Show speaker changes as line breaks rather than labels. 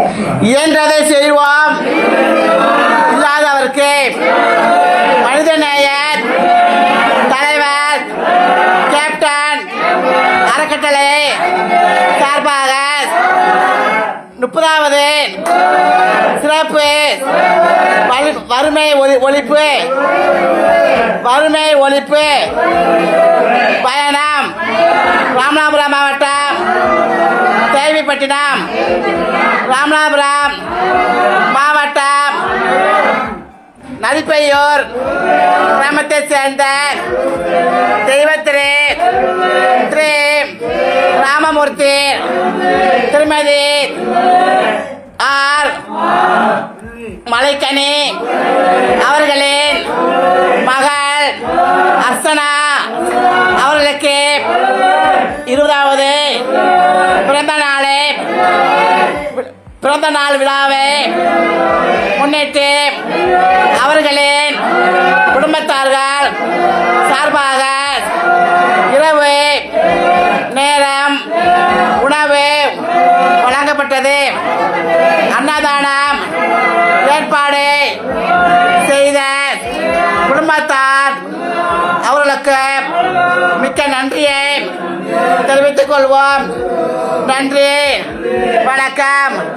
இயன்றதை செய்வோம். இல்லாதவருக்கு மனிதநேயர் தலைவர் கேப்டன் அறக்கட்டளை சார்பாக முப்பதாவது சிறப்பு வறுமை ஒலி- ஒழிப்பு வறுமை ஒழிப்பு பயணம். ராமநாதபுரம் மாவட்டம் நதிப்பையூர் கிராமத்தை சேர்ந்த தெய்வத்திரே திரு ராமமூர்த்தி திருமதி ஆர். மலைக்கனி அவர்களின் மகள் அர்ச்சனா அவர்களுக்கு இருபதாவது பிறந்த நாளை பிறந்த நாள் விழாவை முன்னிட்டு அவர்களின் குடும்பத்தார்கள் சார்பாக இரவு நேரம் உணவு வழங்கப்பட்டது. அன்னதானம் ஏற்பாடு செய்த குடும்பத்தார் அவர்களுக்கு மிக்க நன்றியை தெரிவித்துக் கொள்வோம். நன்றி வணக்கம்.